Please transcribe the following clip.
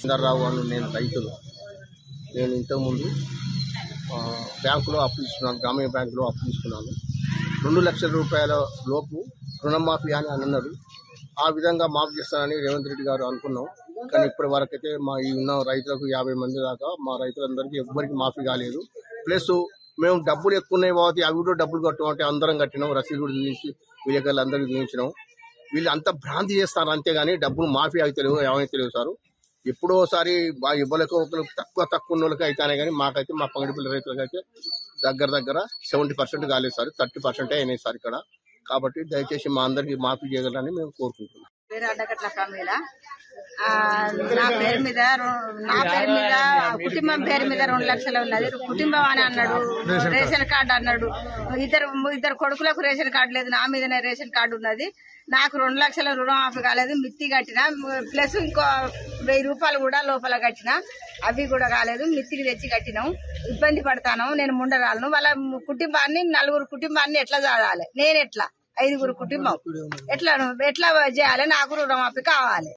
చంద్రరావు అని నేను రైతులు. నేను ఇంతకుముందు బ్యాంకులో అప్పు తీసుకున్నాను గ్రామీణ బ్యాంకులో అప్పు తీసుకున్నాను. రెండు లక్షల రూపాయల లోపు రుణమాఫీ అని అని అన్నారు ఆ విధంగా మాఫీ చేస్తానని రేవంత్ రెడ్డి గారు అనుకున్నాం. కానీ ఇప్పటి వరకైతే మా ఈ ఉన్న రైతులకు యాభై మంది దాకా మా రైతులందరికీ ఎవ్వరికి మాఫీ కాలేదు. ప్లస్ మేము డబ్బులు ఎక్కువ ఉన్నాయి కాబట్టి అవి కూడా డబ్బులు కట్టమంటే అందరం కట్టినాం రసీదు కూడా చూపించి విలేకరులు అందరికీ చూపించినాం. వీళ్ళు అంత భ్రాంతి చేస్తారు అంతేగాని డబ్బులు మాఫీ అవి తెలియదు ఏమైనా తెలియదు సార్. ఎప్పుడోసారి మా ఇవ్వలకు ఒకరు తక్కువ తక్కువ ఉన్నోళ్ళకి అయితేనే కానీ మాకైతే మా పంగడిపల్లి రైతులకు అయితే దగ్గర దగ్గర సెవెంటీ పర్సెంట్ కాలేదు సార్ థర్టీ పర్సెంట్ అయినాయి సార్ ఇక్కడ. కాబట్టి దయచేసి మా అందరికి మాఫీ చేయగలరని మేము కోరుకుంటున్నాం. నా పేరు మీద నా పేరు మీద కుటుంబం పేరు మీద రెండు లక్షలు ఉన్నది. కుటుంబం అని అన్నాడు. Ration card. అన్నాడు. ఇద్దరు ఇద్దరు కొడుకులకు రేషన్ కార్డు లేదు. నా మీదనే రేషన్ కార్డు ఉన్నది. నాకు రెండు లక్షల రుణమాఫీ కాలేదు. మిత్తి కట్టిన. ప్లస్ ఇంకో వెయ్యి రూపాయలు కూడా లోపల కట్టిన. అవి కూడా కాలేదు. మిత్తికి తెచ్చి కట్టినాం. ఇబ్బంది పడతాను. నేను ముండరాలను. వాళ్ళ కుటుంబాన్ని నలుగురు కుటుంబాన్ని ఎట్లా చదవాలి నేను ఎట్లా? ఐదుగురు కుటుంబం. ఎట్లా ఎట్లా చేయాలి? నాకు రుణమాఫీ కావాలి.